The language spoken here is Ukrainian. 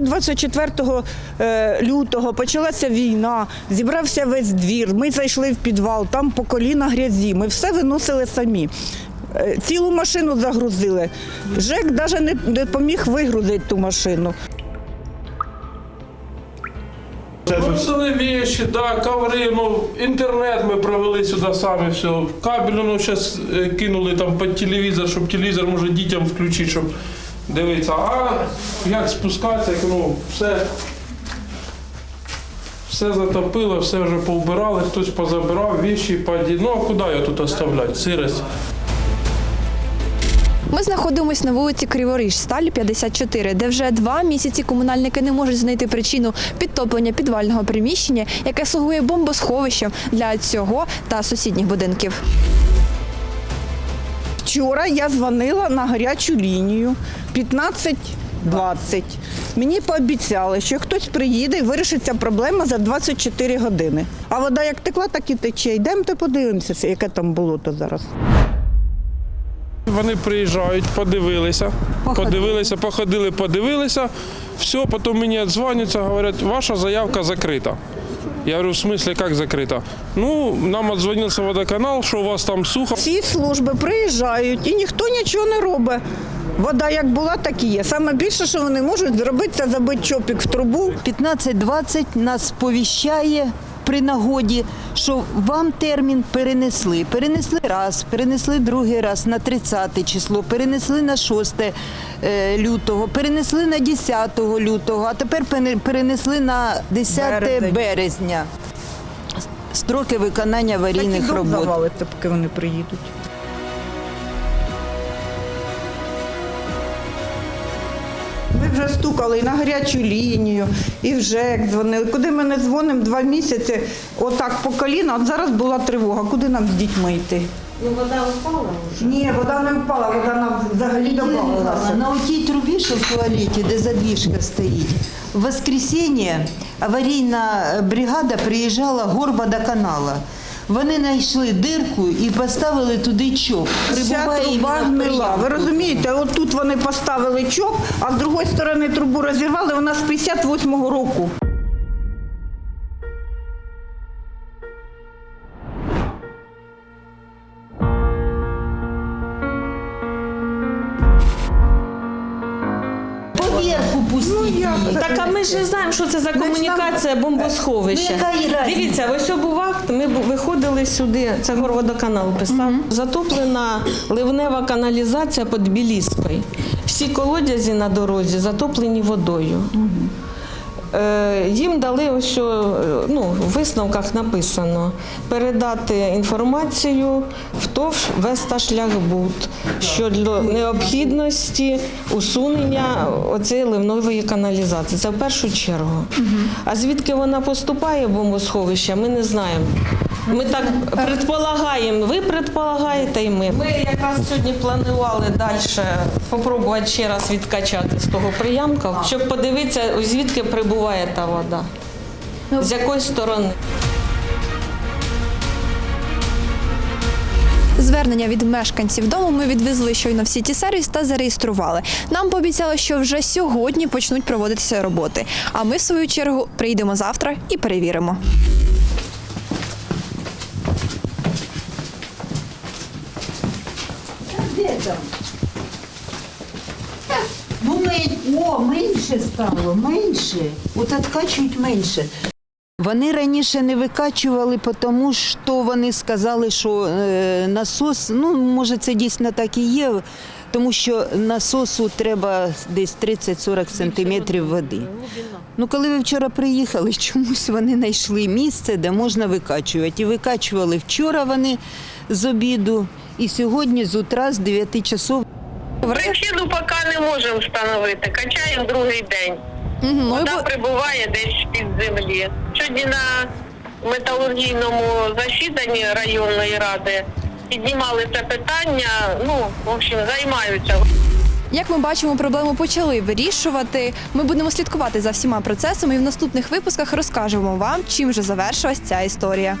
24 е, лютого почалася війна, зібрався весь двір. Ми зайшли в підвал, там по коліна грязі. Ми все виносили самі. Е, Цілу машину загрузили. ЖЕК навіть не, не поміг вигрузити ту машину. Бросили вещи, да, коври, ну, интернет ми провели сюди самі, все. Кабель, ну, зараз кинули там під телевізор, щоб телевізор може дітям включити, щоб дивитися. А як спускатися, ну, все, все затопило, все вже повбирали, хтось позабирав, вещи, поді... Ну, а куди його тут оставляти? Сирость. Ми знаходимося на вулиці Криворіж, сталі 54, де вже два місяці комунальники не можуть знайти причину підтоплення підвального приміщення, яке слугує бомбосховищем для цього та сусідніх будинків. Вчора я дзвонила на гарячу лінію 15-20. Мені пообіцяли, що хтось приїде і вирішить ця проблема за 24 години. А вода як текла, так і тече. Йдемте подивимося, яке там болото зараз. Вони приїжджають, подивилися, подивилися, походили, подивилися. Все, потім мені дзвонять, говорять, ваша заявка закрита. Я говорю, в смысле, як закрита? Ну, нам отзвонился водоканал, що у вас там сухо. Всі служби приїжджають і ніхто нічого не робить. Вода як була, так і є. Саме більше, що вони можуть зробити, це забити чопік в трубу. 15-20 нас сповіщає при нагоді, що вам термін перенесли. Перенесли раз, перенесли другий раз на 30 число, перенесли на 6 е, лютого, перенесли на 10 лютого, а тепер перенесли на 10 Березень. березня. Строки виконання Так і аварійних робот. поки вони приїдуть. Ми вже стукали і на гарячу лінію, і вже як дзвонили. Куди ми не дзвонимо два місяці, отак по коліна, от зараз була тривога. Куди нам з дітьми йти? Ну, вода упала вже. Ні, вода не впала, вода нам взагалі додавалася. На отій трубі, що в туалеті, де задвіжка стоїть, в воскресенье аварійна бригада приїжджала горводоканала. Вони знайшли дирку і поставили туди чоп. Вся Прибуває труба іменно гнила. Ви приємно. розумієте, от тут вони поставили чоп, а з другої сторони трубу розірвали, вона з 58-го року. Поверху пустіть. її. Так, а ми ж не знаємо, що це за комунікація бомбосховища. Ну, яка і разниця? Дивіться, ось був ми виходили сюди, це горводоканал писав. Затоплена ливнева каналізація під Біліспою. Всі колодязі на дорозі затоплені водою. Е, Їм дали ось що, е, ну, в висновках написано передати інформацію в ТОВ Весташляхбуд щодо необхідності усунення оцієї ливнової каналізації. Це в першу чергу. А звідки вона поступає, в бомбосховище, ми не знаємо. Ми так предполагаємо, ви предполагаєте і ми. Ми якраз сьогодні планували далі спробувати ще раз відкачати з того приямка, щоб подивитися, звідки прибуває та вода. З якої сторони. Звернення від мешканців дому ми відвезли щойно в сіті сервіс та зареєстрували. Нам пообіцяли, що вже сьогодні почнуть проводитися роботи. А ми, в свою чергу, прийдемо завтра і перевіримо. Де там? Ну, ми... О, менше стало, менше. От откачують менше. Вони раніше не викачували, тому що вони сказали, що е, насос, ну може це дійсно так і є, тому що насосу треба десь 30-40 сантиметрів води. Ну, коли ви вчора приїхали, чомусь вони знайшли місце, де можна викачувати. І викачували вчора вони з обіду, і сьогодні з утра з 9 часов. Причину поки не можемо встановити. Качаємо другий день. Угу, Вода бу- прибуває десь під землі. Сьогодні на металургійному засіданні районної ради піднімали це питання. Ну, в общем, займаються. Як ми бачимо, проблему почали вирішувати. Ми будемо слідкувати за всіма процесами і в наступних випусках розкажемо вам, чим же завершилась ця історія.